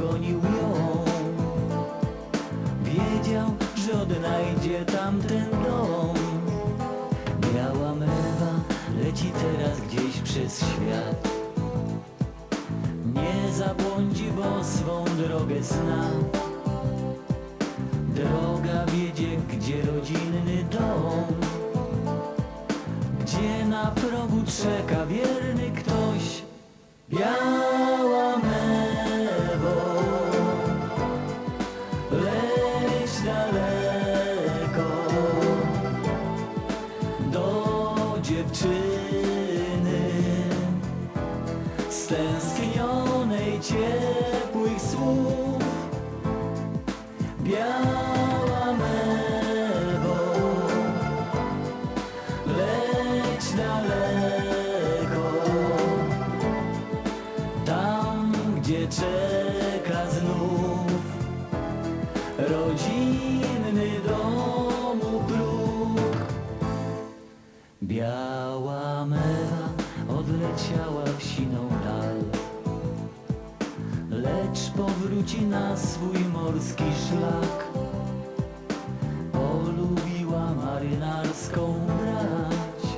gonił ją. Wiedział, że odnajdzie tamten dom. Biała mewa leci teraz gdzieś przez świat. Nie zabłądzi, bo swą drogę zna. Droga wiedzie, gdzie rodzinny dom. Gdzie na progu czeka wierny ktoś. Biała dziewczyny. Stęsknionej ciepłych słów. Biała mewo. Leć daleko Tam, gdzie czeka znów Rodzinny Biała mewa odleciała w siną dal Lecz powróci na swój morski szlak. Polubiła marynarską brać.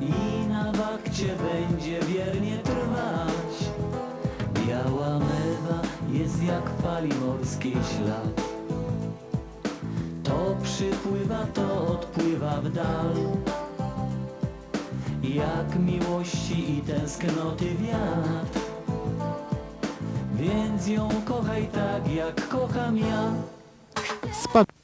I na wakcie będzie wiernie trwać. Biała mewa jest jak fali morskiej ślad. To przypływa, to odpływa w dal Jak miłości i tęsknoty wiatr. Więc ją kochaj tak, jak kocham ja. Spadł